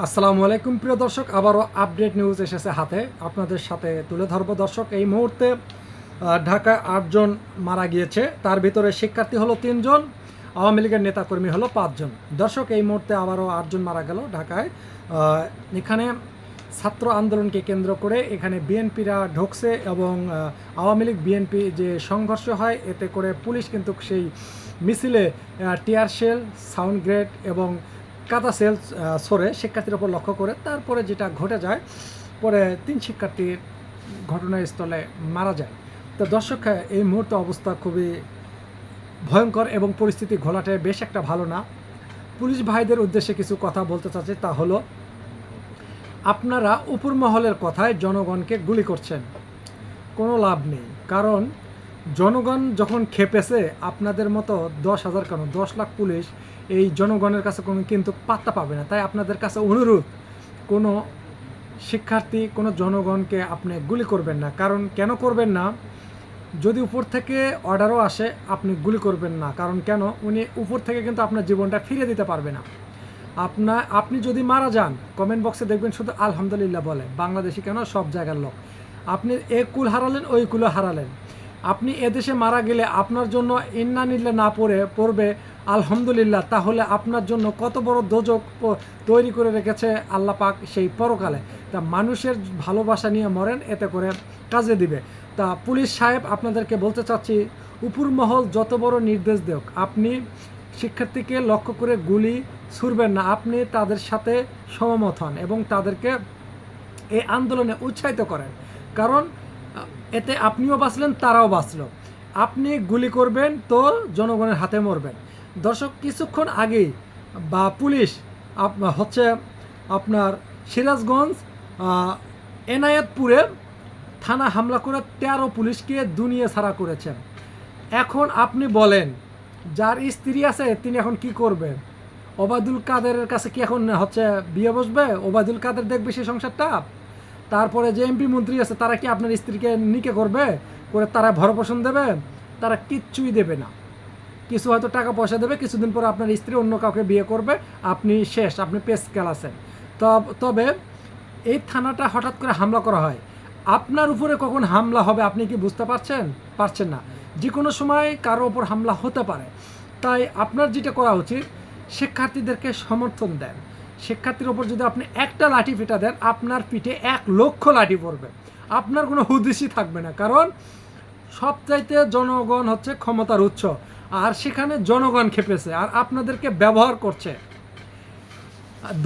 আসসালামু আলাইকুম, প্রিয় দর্শক। আবারও আপডেট নিউজ এসেছে হাতে। আপনাদের সাথে তুলে ধরব দর্শক, এই মুহূর্তে ঢাকায় আটজন মারা গিয়েছে। তার ভিতরে শিক্ষার্থী হলো তিনজন, আওয়ামী লীগের নেতাকর্মী হলো পাঁচজন। দর্শক, এই মুহূর্তে আবারও আটজন মারা গেল ঢাকায়। এখানে ছাত্র আন্দোলনকে কেন্দ্র করে এখানে বিএনপিরা ঢুকছে এবং আওয়ামী লীগ, বিএনপি যে সংঘর্ষ হয়, এতে করে পুলিশ কিন্তু সেই মিছিলে টিয়ার শেল, সাউন্ড গ্রেড এবং কাদা সেল সরে শিক্ষার্থীর ওপর লক্ষ্য করে তারপরে যেটা ঘটে যায়, পরে তিন শিক্ষার্থীর ঘটনাস্থলে মারা যায়। তো দর্শক, এই মুহূর্তে অবস্থা খুবই ভয়ঙ্কর এবং পরিস্থিতি ঘোলাটে, বেশ একটা ভালো না। পুলিশ ভাইদের উদ্দেশ্যে কিছু কথা বলতে চাচ্ছি, তা হলো, আপনারা উপর মহলের কথায় জনগণকে গুলি করছেন। কোনো লাভ নেই, কারণ জনগণ যখন খেপেছে, আপনাদের মতো দশ হাজার কেন? দশ লাখ পুলিশ এই জনগণের কাছে কোনো কিন্তু পাত্তা পাবে না। তাই আপনাদের কাছে অনুরোধ, কোনো শিক্ষার্থী, কোনো জনগণকে আপনি গুলি করবেন না। কারণ কেন করবেন না? যদি উপর থেকে অর্ডারও আসে, আপনি গুলি করবেন না। কারণ কেন? উনি উপর থেকে কিন্তু আপনার জীবনটা ফিরিয়ে দিতে পারবে না। আপনার আপনি যদি মারা যান কমেন্ট বক্সে দেখবেন শুধু আলহামদুলিল্লাহ বলে। বাংলাদেশি কেন? সব জায়গার লোক। আপনি এ কুল হারালেন, ওই কুলো হারালেন। আপনি এদেশে মারা গেলে আপনার জন্য ইন্না নিল্লা না পড়ে, পড়বে আলহামদুলিল্লাহ, তাহলে আপনার জন্য কত বড় দোজক তৈরি করে রেখেছে আল্লাহ পাক সেই পরকালে। তা মানুষের ভালোবাসা নিয়ে মরেন, এতে করে কাজে দিবে। তা পুলিশ সাহেব, আপনাদেরকে বলতে চাচ্ছি, উপর মহল যত বড় নির্দেশ দেওক, আপনি শিক্ষার্থীকে লক্ষ্য করে গুলি ছুড়বেন না, আপনি তাদের সাথে সমমত হন এবং তাদেরকে এই আন্দোলনে উৎসাহিত করেন। কারণ, এতে আপনিও বাঁচলেন, তারাও বাঁচলো। আপনি গুলি করবেন, তো জনগণের হাতে মরবেন। দর্শক, কিছুক্ষণ আগেই বা পুলিশ হচ্ছে আপনার সিরাজগঞ্জ এনায়েতপুরে থানা হামলা করে তেরো পুলিশকে দুনিয়া ছাড়া করেছেন এখন আপনি বলেন, যার স্ত্রী আছে, তিনি এখন কি করবেন ওবায়দুল কাদেরের কাছে কি এখন হচ্ছে বিয়ে বসবে? ওবায়দুল কাদের দেখবে সেই সংসারটা? তারপরে যে এমপি মন্ত্রী আছে, তারা কি আপনার স্ত্রীকে নিকে করবে? করে তারা ভরপোষণ দেবে? তারা কিচ্ছুই দেবে না। কিছু হয়তো টাকা পয়সা দেবে, কিছুদিন পর আপনার স্ত্রী অন্য কাউকে বিয়ে করবে, আপনি শেষ, আপনি পেস আছেন। তব- এই থানাটা হঠাৎ করে হামলা করা হয়। আপনার উপরে কখন হামলা হবে আপনি কি বুঝতে পারছেন? পারছেন না। যে কোনো সময় কারও ওপর হামলা হতে পারে। তাই আপনার যেটা করা উচিত, শিক্ষার্থীদেরকে সমর্থন দেন। শিক্ষার্থীর ওপর যদি আপনি একটা লাঠি ফেটা দেন, আপনার পিঠে এক লক্ষ লাঠি পড়বে। আপনার কোনো হুদিসই থাকবে না। কারণ সবচাইতে জনগণ হচ্ছে ক্ষমতার উৎস। আর সেখানে জনগণ খেপেছে আর আপনাদেরকে ব্যবহার করছে।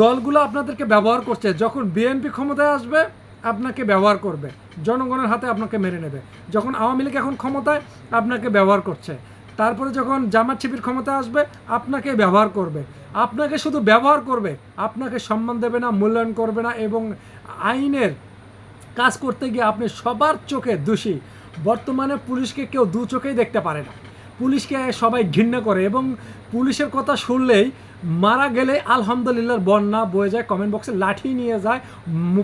দলগুলো আপনাদেরকে ব্যবহার করছে। যখন বিএনপি ক্ষমতায় আসবে, আপনাকে ব্যবহার করবে। জনগণের হাতে আপনাকে মেরে নেবে। যখন আওয়ামী লীগ এখন ক্ষমতায়, আপনাকে ব্যবহার করছে। তারপরে যখন জামাত শিবির ক্ষমতায় আসবে, আপনাকে ব্যবহার করবে। আপনাকে শুধু ব্যবহার করবে, আপনাকে সম্মান দেবে না, মূল্যায়ন করবে না এবং আইনের কাজ করতে গিয়ে আপনি সবার চোখে দোষী। বর্তমানে পুলিশকে কেউ দু চোখেই দেখতে পারে না। পুলিশকে সবাই ঘৃণা করে এবং পুলিশের কথা শুনলেই মারা গেলে আলহামদুলিল্লাহর বন্যা বয়ে যায় কমেন্ট বক্সে লাঠি নিয়ে যায়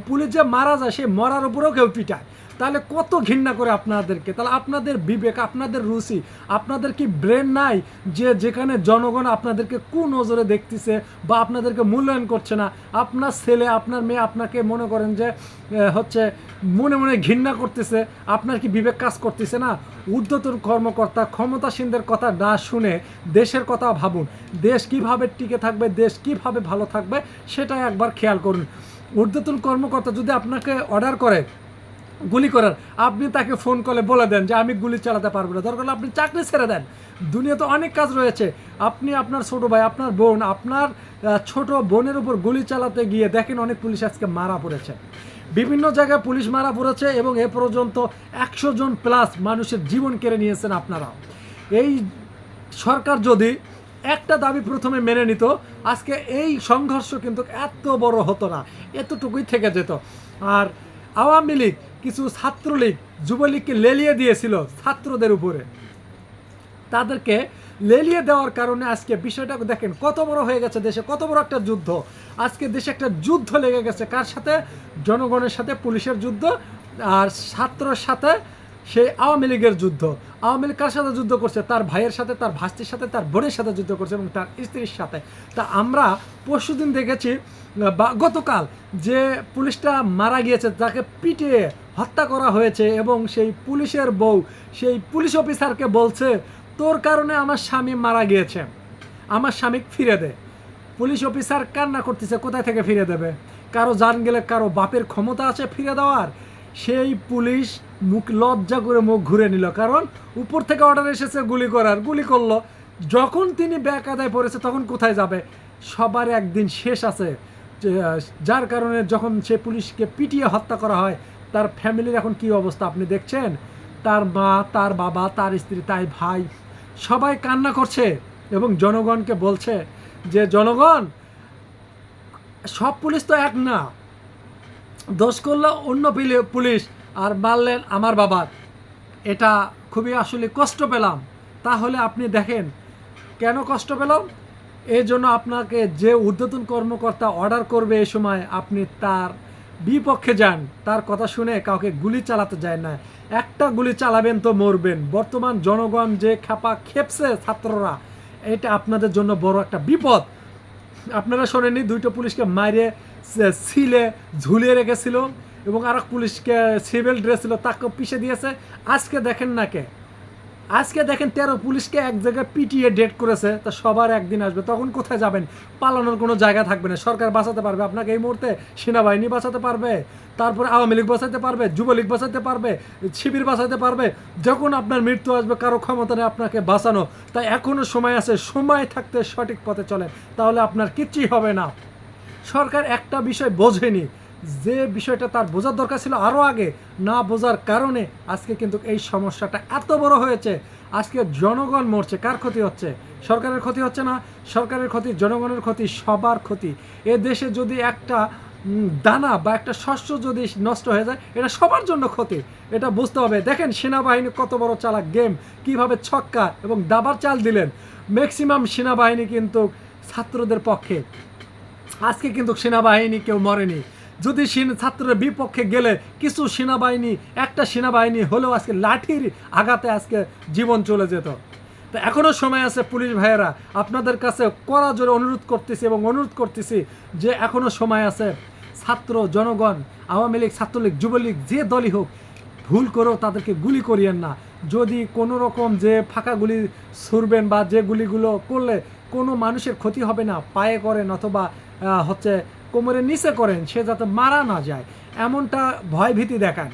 পুলিশ যে মারা যায়, সে মরার উপরেও কেউ পিটায়। তাহলে কত ঘৃণা করে আপনাদেরকে? তাহলে আপনাদের বিবেক, আপনাদের রুচি, আপনাদের কি ব্রেন নাই যে যেখানে জনগণ আপনাদেরকে কোন নজরে দেখতেছে বা আপনাদেরকে মূল্যায়ন করছে না? আপনার ছেলে, আপনার মেয়ে আপনাকে মনে করেন যে হচ্ছে মনে মনে ঘৃণা করতেছে, আপনার কি বিবেক কাজ করতেছে না? ঊর্ধ্বতন কর্মকর্তা, ক্ষমতাসীনদের কথা না শুনে দেশের কথা ভাবুন। দেশ কীভাবে টিকে থাকবে, দেশ কীভাবে ভালো থাকবে সেটা একবার খেয়াল করুন। ঊর্ধ্বতন কর্মকর্তা যদি আপনাকে অর্ডার করে গুলি করার। আপনি তাকে ফোন করে বলে দেন যে, আমি গুলি চালাতে পারব না। দরকার আপনি চাকরি ছেড়ে দেন। দুনিয়াতে অনেক কাজ রয়েছে। আপনি আপনার ছোট ভাই, আপনার বোন, আপনার ছোট বোনের উপর গুলি চালাতে গিয়ে দেখেন অনেক পুলিশ আজকে মারা পড়েছে। বিভিন্ন জায়গায় পুলিশ মারা পড়েছে এবং এ পর্যন্ত একশো জন প্লাস মানুষের জীবন কেড়ে নিয়েছেন আপনারা। এই সরকার যদি একটা দাবি প্রথমে মেনে নিত, আজকে এই সংঘর্ষ কিন্তু এত বড় হতো না, এতটুকুই থেকে যেত। আর আওয়ামী লীগ কিছু ছাত্রলীগ যুবলীগকে লেলিয়ে দিয়েছিল ছাত্রদের উপরে। তাদেরকে লেলিয়ে দেওয়ার কারণে আজকে বিষয়টা দেখেন, কত বড় হয়ে গেছে দেশে, কত বড় একটা যুদ্ধ। আজকে দেশে একটা যুদ্ধ লেগে গেছে। কার সাথে? জনগণের সাথে, পুলিশের যুদ্ধ আর ছাত্রর সাথে সেই আওয়ামী লীগের যুদ্ধ। আওয়ামী লীগ কার সাথে যুদ্ধ করছে? তার ভাইয়ের সাথে, তার ভাস্তির সাথে, তার বোনের সাথে যুদ্ধ করছে এবং তার স্ত্রীর সাথে। তা আমরা পরশুদিন দেখেছি বা গতকাল যে পুলিশটা মারা গিয়েছে, তাকে পিটিয়ে হত্যা করা হয়েছে এবং সেই পুলিশের বউ, সেই পুলিশ অফিসারকে বলছে, তোর কারণে আমার স্বামী মারা গিয়েছে। আমার স্বামী ফিরে দে। পুলিশ অফিসার কান্না করতেছে, কোথায় থেকে ফিরে দেবে? কারও জান গেলে কারও বাপের ক্ষমতা আছে ফিরে দেওয়ার। সেই পুলিশ মুখ লজ্জা করে মুখ ঘুরে নিল, কারণ উপর থেকে অর্ডার এসেছে গুলি করার, গুলি করল। যখন তিনি ব্যাক আদায় পড়েছে, তখন কোথায় যাবে? সবার একদিন শেষ আছে। যার কারণে যখন সে পুলিশকে পিটিয়ে হত্যা করা হয়, তার ফ্যামিলির এখন কি অবস্থা আপনি দেখছেন? তার মা, তার বাবা, তার স্ত্রী, তাই ভাই, সবাই কান্না করছে এবং জনগণকে বলছে যে, জনগণ, সব পুলিশ তো এক না। দোষ করল অন্য পিলে- পুলিশ আর মারলেন আমার বাবার এটা খুবই আসলে কষ্ট পেলাম। তাহলে আপনি দেখেন, কেন কষ্ট পেলাম? এই জন্য আপনাকে যে ঊর্ধ্বতন কর্মকর্তা অর্ডার করবে এই সময়, আপনি তার বিপক্ষে যান। তার কথা শুনে কাউকে গুলি চালাতে যায় না। একটা গুলি চালাবেন তো মরবেন। বর্তমান জনগণ যে খেপা খেপছে ছাত্ররা, এটা আপনাদের জন্য বড় একটা বিপদ। আপনারা শোনেননি, দুইটা পুলিশকে সে- সিলে ঝুলিয়ে রেখেছিল এবং আর পুলিশকে সিভিল ড্রেস ছিল তাকে পিষে দিয়েছে। আজকে দেখেন না কে। আজকে দেখেন তেরো পুলিশকে এক জায়গায় পিটিয়ে ডেট করেছে, তা সবার একদিন আসবে, তখন কোথায় যাবেন? পালানোর কোনো জায়গা থাকবে না। সরকার বাঁচাতে পারবে আপনাকে এই মুহূর্তে, সেনাবাহিনী বাঁচাতে পারবে, তারপরে আওয়ামী লীগ বাঁচাতে পারবে, যুবলীগ বাঁচাতে পারবে, শিবির বাঁচাতে পারবে, যখন আপনার মৃত্যু আসবে, কারও ক্ষমতা নেই আপনাকে বাঁচানো। তাই এখনও সময় আছে, সময় থাকতে সঠিক পথে চলেন, তাহলে আপনার কিচ্ছুই হবে না। সরকার একটা বিষয় বোঝেনি যে বিষয়টা তার বোঝার দরকার ছিল আরও আগে, না বোঝার কারণে আজকে কিন্তু এই সমস্যাটা এত বড় হয়েছে। আজকে জনগণ মরছে, কার ক্ষতি হচ্ছে? সরকারের ক্ষতি হচ্ছে না? সরকারের ক্ষতি, জনগণের ক্ষতি, সবার ক্ষতি। এ দেশে যদি একটা দানা বা একটা শস্য যদি নষ্ট হয়ে যায়, এটা সবার জন্য ক্ষতি। এটা বুঝতে হবে। দেখেন সেনাবাহিনী কত বড় চালাক গেম, কীভাবে ছক্কা এবং দাবার চাল দিলেন। ম্যাক্সিমাম সেনাবাহিনী কিন্তু ছাত্রদের পক্ষে। আজকে কিন্তু সেনাবাহিনী কেউ মরেনি। যদি ছাত্রের বিপক্ষে গেলে কিছু সেনাবাহিনী, একটা সেনাবাহিনী হলেও আজকে লাঠির আঘাতে আজকে জীবন চলে যেত। তো এখনও সময় আছে পুলিশ ভাইয়েরা, আপনাদের কাছে কড়া জোরে অনুরোধ করতেছি এবং অনুরোধ করতেছি যে এখনও সময় আছে ছাত্র জনগণ, আওয়ামী লীগ, ছাত্রলীগ, যুবলীগ, যে দলই হোক, ভুল করেও তাদেরকে গুলি করিয়েন না। যদি কোনো রকম যে ফাঁকা গুলি ছুড়বেন বা যে গুলিগুলো করলে কোনো মানুষের ক্ষতি হবে না, পায়ে করেন অথবা হচ্ছে কোমরের নিচে করেন, সে যাতে মারা না যায়। এমনটা ভয় ভীতি দেখান।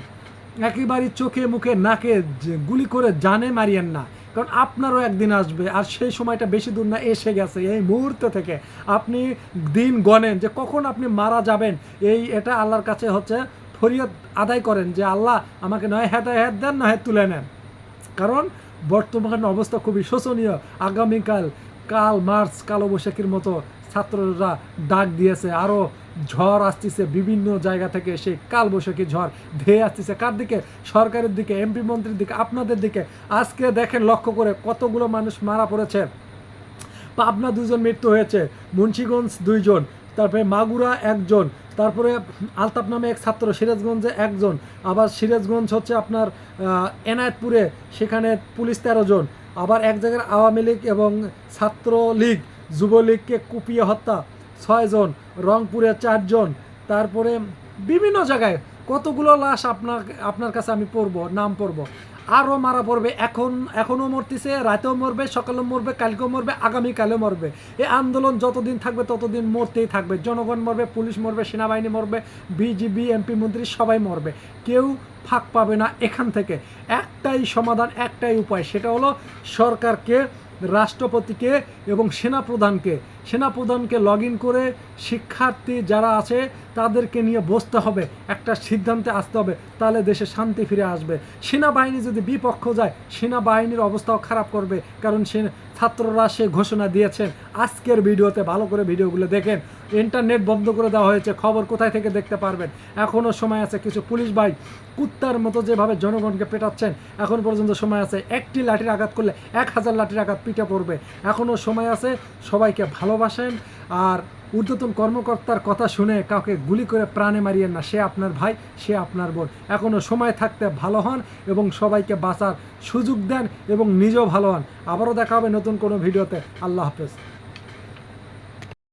একেবারে চোখে, মুখে, নাকে গুলি করে জানে মারিয়েন না। কারণ আপনারও একদিন আসবে, আর সেই সময়টা বেশি দূর না, এসে গেছে এই মুহূর্ত থেকে। আপনি দিন গণেন যে কখন আপনি মারা যাবেন। এই এটা আল্লাহর কাছে হচ্ছে ফরিয়াদ আদায় করেন যে, আল্লাহ, আমাকে নয় হেদায়ত দেন, নয় তুলে নেন। কারণ বর্তমান অবস্থা খুবই শোচনীয়। আগামীকাল, কাল, মার্চ, কালো বৈশাখীর মতো ছাত্ররা ডাক দিয়েছে আরও ঝড় আসতেছে বিভিন্ন জায়গা থেকে, সেই কালবৈশাখী ঝড়, ধেয়ে আসতেছে। কার দিকে? সরকারের দিকে এমপি মন্ত্রীর দিকে, আপনাদের দিকে। আজকে দেখেন লক্ষ্য করে কতগুলো মানুষ মারা পড়েছে। পাবনা দুজন মৃত্যু হয়েছে, মুন্সীগঞ্জ দুইজন, তারপরে মাগুরা একজন, তারপরে আলতাপ নামে এক ছাত্র, সিরাজগঞ্জে একজন, আবার সিরাজগঞ্জ হচ্ছে আপনার এনায়েতপুরে, সেখানে পুলিশ তেরো জন, আবার এক জায়গায় আওয়ামী লীগ এবং ছাত্র লীগ যুবলীগকে কুপিয়ে হত্যা। ছয়জন, রংপুরে চারজন, তারপরে বিভিন্ন জায়গায় কতগুলো লাশ আপনার আপনার কাছে আমি পড়ব, নাম পড়ব। আরও মারা পড়বে, এখন, এখনও মরতেছে, রাতেও মরবে, সকালেও মরবে, কালকেও মরবে, আগামীকালেও মরবে। এই আন্দোলন যতদিন থাকবে, ততদিন মরতেই থাকবে। জনগণ মরবে, পুলিশ মরবে, সেনাবাহিনী মরবে, বিজিবি, এমপি, মন্ত্রী, সবাই মরবে। কেউ ফাঁক পাবে না এখান থেকে। একটাই সমাধান, একটাই উপায়, সেটা হলো সরকারকে রাষ্ট্রপতিকে এবং সেনাপ্রধানকে। সেনাপ্রধানকে লগ ইন করে শিক্ষার্থী যারা আছে তাদেরকে নিয়ে বসতে হবে, একটা সিদ্ধান্তে আসতে হবে, তাহলে দেশে শান্তি ফিরে আসবে। সেনাবাহিনী যদি বিপক্ষ যায়, সেনাবাহিনীর অবস্থাও খারাপ করবে, কারণ সে ছাত্ররা সে ঘোষণা দিয়েছেন আজকের ভিডিওতে ভালো করে ভিডিওগুলো দেখেন। ইন্টারনেট বন্ধ করে দেওয়া হয়েছে, খবর কোথায় থেকে দেখতে পারবেন? এখনও সময় আছে কিছু পুলিশ ভাই কুত্তার মতো যেভাবে জনগণকে পেটাচ্ছেন, এখন পর্যন্ত সময় আছে একটি লাঠির আঘাত করলে এক হাজার লাঠির আঘাত পিঠে পড়বে। এখনও সময় আছে, সবাইকে ভালোবাসেন, আর ঊর্ধ্বতন কর্মকর্তার কথা শুনে কাউকে গুলি করে প্রাণে মারিয়েন না। সে আপনার ভাই, সে আপনার বোন। এখনও সময় থাকতে ভালো হন এবং সবাইকে বাঁচার সুযোগ দেন এবং নিজেও ভালো হন। আবারও দেখা হবে নতুন কোনো ভিডিওতে। আল্লাহ হাফেজ।